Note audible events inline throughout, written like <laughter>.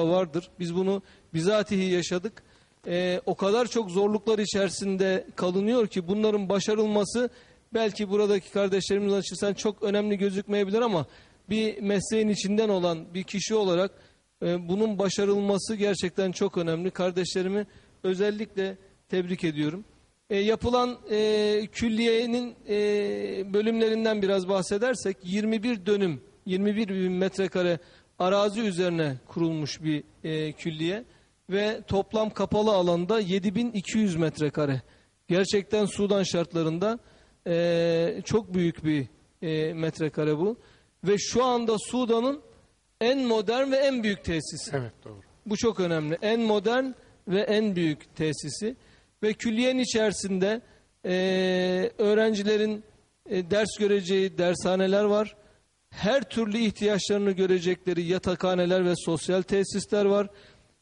vardır. Biz bunu bizatihi yaşadık. Ee, o kadar çok zorluklar içerisinde kalınıyor ki bunların başarılması belki buradaki kardeşlerimiz açısından çok önemli gözükmeyebilir ama bir mesleğin içinden olan bir kişi olarak e, bunun başarılması gerçekten çok önemli. Kardeşlerimi özellikle tebrik ediyorum. E, yapılan e, külliyenin e, bölümlerinden biraz bahsedersek 21 dönüm, 21 bin metrekare arazi üzerine kurulmuş bir e, külliye ve toplam kapalı alanda 7200 metrekare. Gerçekten Sudan şartlarında e, çok büyük bir e, metrekare bu. Ve şu anda Sudan'ın en modern ve en büyük tesisi. Evet doğru. Bu çok önemli. En modern ve en büyük tesisi. Ve külliyenin içerisinde e, öğrencilerin e, ders göreceği dershaneler var. Her türlü ihtiyaçlarını görecekleri yatakhaneler ve sosyal tesisler var.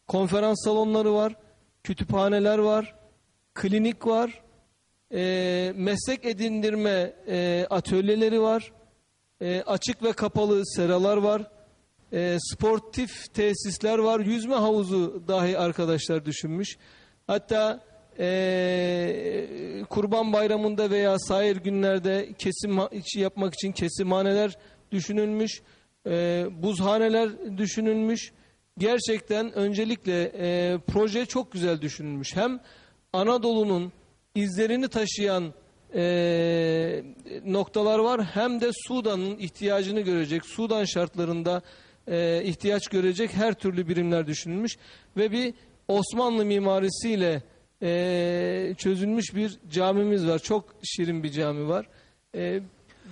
Konferans salonları var. Kütüphaneler var. Klinik var. E, meslek edindirme e, atölyeleri var. E, açık ve kapalı seralar var. E, sportif tesisler var. Yüzme havuzu dahi arkadaşlar düşünmüş. Hatta e, Kurban Bayramı'nda veya sair günlerde kesim yapmak için kesimhaneler düşünülmüş. E, buzhaneler düşünülmüş. Gerçekten öncelikle e, proje çok güzel düşünülmüş. Hem Anadolu'nun izlerini taşıyan e, noktalar var hem de Sudan'ın ihtiyacını görecek, Sudan şartlarında e, ihtiyaç görecek her türlü birimler düşünülmüş ve bir Osmanlı mimarisiyle e, çözülmüş bir camimiz var. Çok şirin bir cami var. E,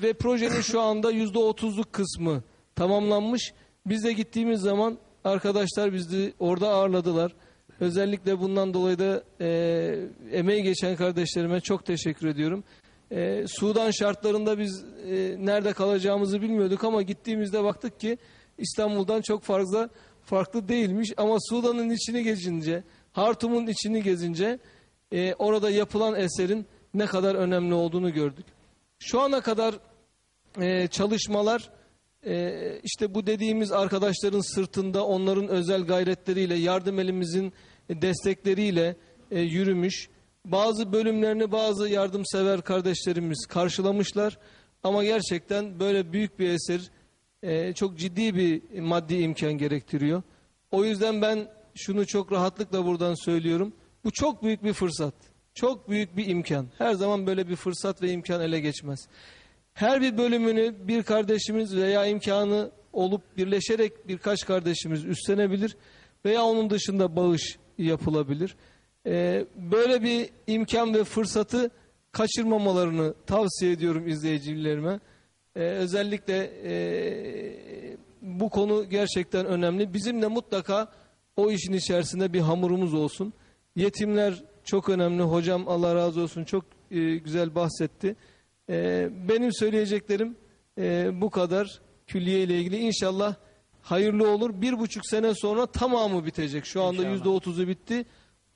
ve projenin şu anda yüzde otuzluk kısmı tamamlanmış. Biz de gittiğimiz zaman arkadaşlar bizi orada ağırladılar. Özellikle bundan dolayı da e, emeği geçen kardeşlerime çok teşekkür ediyorum. E, Sudan şartlarında biz e, nerede kalacağımızı bilmiyorduk ama gittiğimizde baktık ki İstanbul'dan çok fazla farklı değilmiş. Ama Sudan'ın içini gezince, Hartum'un içini gezince e, orada yapılan eserin ne kadar önemli olduğunu gördük. Şu ana kadar e, çalışmalar e, işte bu dediğimiz arkadaşların sırtında onların özel gayretleriyle, yardım elimizin destekleriyle e, yürümüş. Bazı bölümlerini bazı yardımsever kardeşlerimiz karşılamışlar. Ama gerçekten böyle büyük bir eser e, çok ciddi bir maddi imkan gerektiriyor. O yüzden ben şunu çok rahatlıkla buradan söylüyorum. Bu çok büyük bir fırsat. Çok büyük bir imkan. Her zaman böyle bir fırsat ve imkan ele geçmez. Her bir bölümünü bir kardeşimiz veya imkanı olup birleşerek birkaç kardeşimiz üstlenebilir veya onun dışında bağış yapılabilir. Ee, böyle bir imkan ve fırsatı kaçırmamalarını tavsiye ediyorum izleyicilerime. Ee, özellikle e, bu konu gerçekten önemli. Bizim de mutlaka o işin içerisinde bir hamurumuz olsun. Yetimler çok önemli. Hocam Allah razı olsun çok e, güzel bahsetti. E, benim söyleyeceklerim e, bu kadar külliye ile ilgili. İnşallah hayırlı olur. Bir buçuk sene sonra tamamı bitecek. Şu anda yüzde otuzu bitti.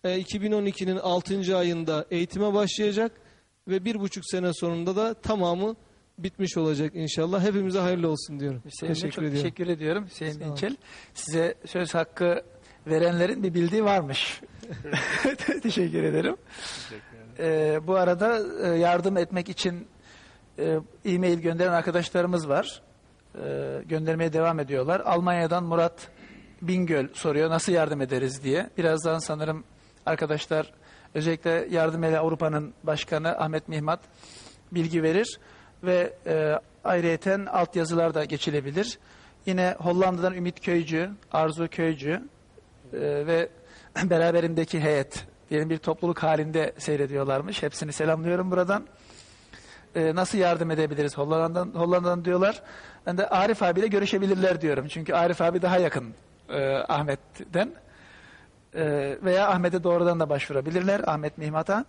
E, 2012'nin 6. ayında eğitime başlayacak ve bir buçuk sene sonunda da tamamı bitmiş olacak inşallah. Hepimize hayırlı olsun diyorum. Hüseyin teşekkür çok ediyorum. teşekkür ediyorum Hüseyin. Dinçel. Size söz hakkı verenlerin bir bildiği varmış. <laughs> teşekkür ederim. Ee, bu arada e, yardım etmek için e-mail gönderen arkadaşlarımız var. Ee, göndermeye devam ediyorlar. Almanya'dan Murat Bingöl soruyor nasıl yardım ederiz diye. Birazdan sanırım arkadaşlar özellikle Yardım Eli Avrupa'nın başkanı Ahmet Mihmat bilgi verir ve e, ayrıyeten altyazılar da geçilebilir. Yine Hollanda'dan Ümit Köycü, Arzu Köycü e, ve <laughs> beraberimdeki heyet diyelim bir topluluk halinde seyrediyorlarmış. Hepsini selamlıyorum buradan. E, nasıl yardım edebiliriz Hollanda'dan, Hollanda'dan diyorlar. Ben de Arif abiyle görüşebilirler diyorum. Çünkü Arif abi daha yakın e, Ahmet'ten. E, veya Ahmet'e doğrudan da başvurabilirler. Ahmet Mihmat'a.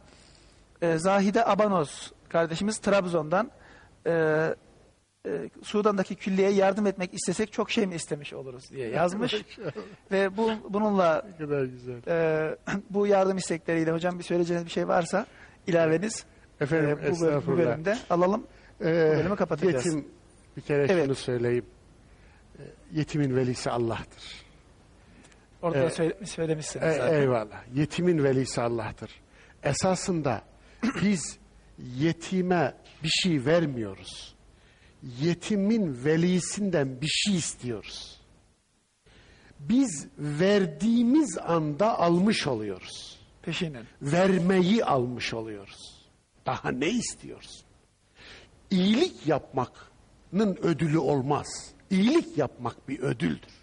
E, Zahide Abanoz kardeşimiz Trabzon'dan e, e, Sudan'daki külliyeye yardım etmek istesek çok şey mi istemiş oluruz diye yazmış. <laughs> Ve bu bununla Ne kadar güzel. e, <clears throat> bu yardım istekleriyle hocam bir söyleyeceğiniz bir şey varsa ilaveniz Efendim e, bu, böl- bu estağfurullah. bölümde alalım. Ee, bölümü kapatacağız. Yetim bir kere Evet. şunu söyleyeyim. Ee, Yetimin velisi Allah'tır. Orada e, söyle- söylemişsiniz E, zaten. eyvallah. Yetimin velisi Allah'tır. Esasında <clears throat> biz yetime bir şey vermiyoruz. Yetimin velisinden bir şey istiyoruz. Biz verdiğimiz anda almış oluyoruz. Peşinen. Vermeyi almış oluyoruz. Daha ne istiyoruz? İyilik yapmanın ödülü olmaz. İyilik yapmak bir ödüldür.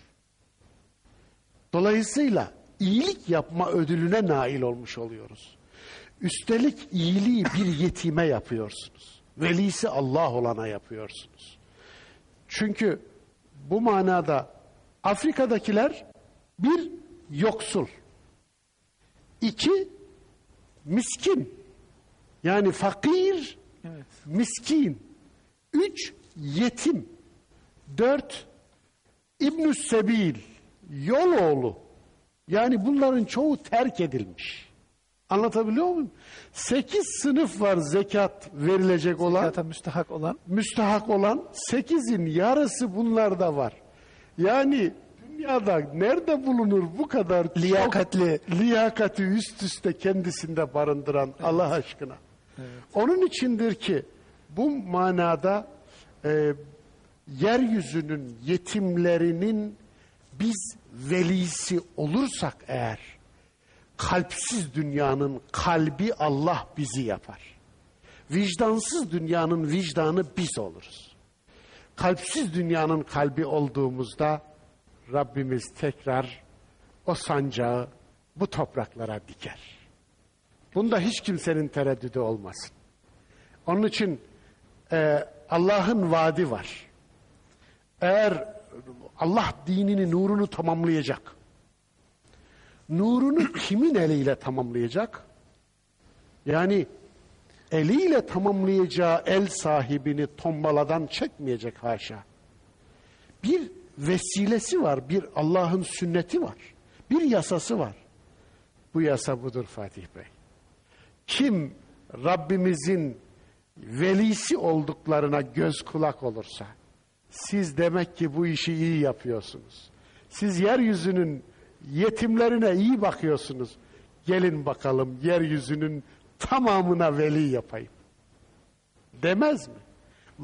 Dolayısıyla iyilik yapma ödülüne nail olmuş oluyoruz. Üstelik iyiliği bir yetime yapıyorsunuz. Velisi Allah olana yapıyorsunuz. Çünkü bu manada Afrika'dakiler bir yoksul. iki miskin. Yani fakir, Evet. miskin. Üç yetim. Dört İbnü Sebil, yol oğlu. Yani bunların çoğu terk edilmiş. Anlatabiliyor muyum? Sekiz sınıf var zekat verilecek olan, Zaten müstahak olan. müstahak olan. Sekizin yarısı bunlarda var. Yani dünyada nerede bulunur bu kadar çok Liyakatli. liyakati üst üste kendisinde barındıran Allah aşkına. Onun içindir ki bu manada e, yeryüzünün yetimlerinin biz velisi olursak eğer kalpsiz dünyanın kalbi Allah bizi yapar. Vicdansız dünyanın vicdanı biz oluruz. Kalpsiz dünyanın kalbi olduğumuzda Rabbimiz tekrar o sancağı bu topraklara diker. Bunda hiç kimsenin tereddüdü olmasın. Onun için e, Allah'ın vaadi var. Eğer Allah dinini, nurunu tamamlayacak. Nurunu kimin eliyle tamamlayacak? Yani eliyle tamamlayacağı el sahibini tombaladan çekmeyecek haşa. Bir vesilesi var, bir Allah'ın sünneti var. Bir yasası var. Bu yasa budur Fatih Bey. Kim Rabbimizin velisi olduklarına göz kulak olursa, siz demek ki bu işi iyi yapıyorsunuz. Siz yeryüzünün yetimlerine iyi bakıyorsunuz. Gelin bakalım yeryüzünün tamamına veli yapayım. Demez mi?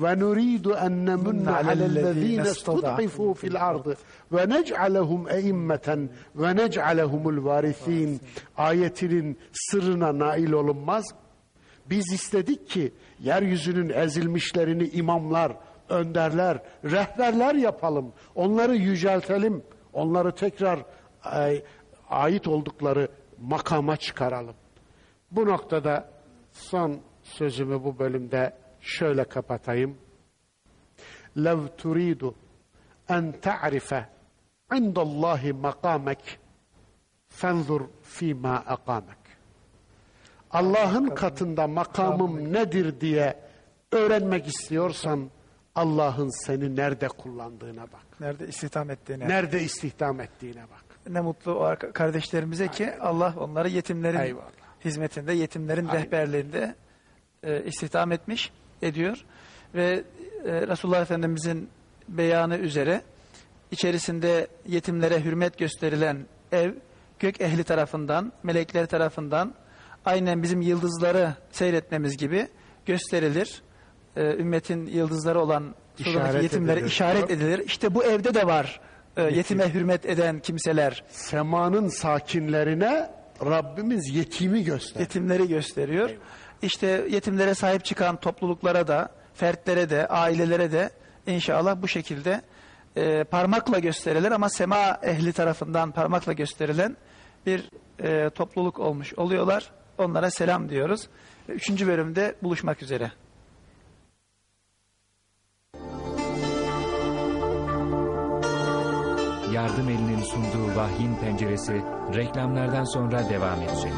En nemunne alellezine istud'ifu fil ardı ve nec'alehum eimmeten ve nec'alehumul varisin ayetinin sırrına nail olunmaz? Biz istedik ki yeryüzünün ezilmişlerini imamlar, önderler, rehberler yapalım. Onları yüceltelim. Onları tekrar e, ait oldukları makama çıkaralım. Bu noktada son sözümü bu bölümde şöyle kapatayım. لَوْ تُرِيدُ أَنْ تَعْرِفَ عِنْدَ اللّٰهِ مَقَامَكَ فَانْظُرْ ف۪ي مَا أَقَامَكَ Allah'ın katında makamım nedir diye öğrenmek istiyorsan Allah'ın seni nerede kullandığına bak. Nerede istihdam ettiğine. Nerede istihdam ettiğine bak. Ne mutlu o arka- kardeşlerimize ki Allah onları yetimlerin Eyvallah. hizmetinde, yetimlerin Aynen. rehberliğinde e, istihdam etmiş, ediyor. Ve e, Resulullah Efendimizin beyanı üzere içerisinde yetimlere hürmet gösterilen ev gök ehli tarafından, melekler tarafından aynen bizim yıldızları seyretmemiz gibi gösterilir. E, ümmetin yıldızları olan İşaret yetimlere edilir. işaret edilir. İşte bu evde de var e, yetime hürmet eden kimseler. Semanın sakinlerine Rabbimiz yetimi göster. yetimleri gösteriyor. İşte yetimlere sahip çıkan topluluklara da, fertlere de, ailelere de inşallah bu şekilde e, parmakla gösterilir ama sema ehli tarafından parmakla gösterilen bir e, topluluk olmuş oluyorlar. Onlara selam diyoruz. Üçüncü bölümde buluşmak üzere. Yardım elinin sunduğu vahyin penceresi reklamlardan sonra devam edecek.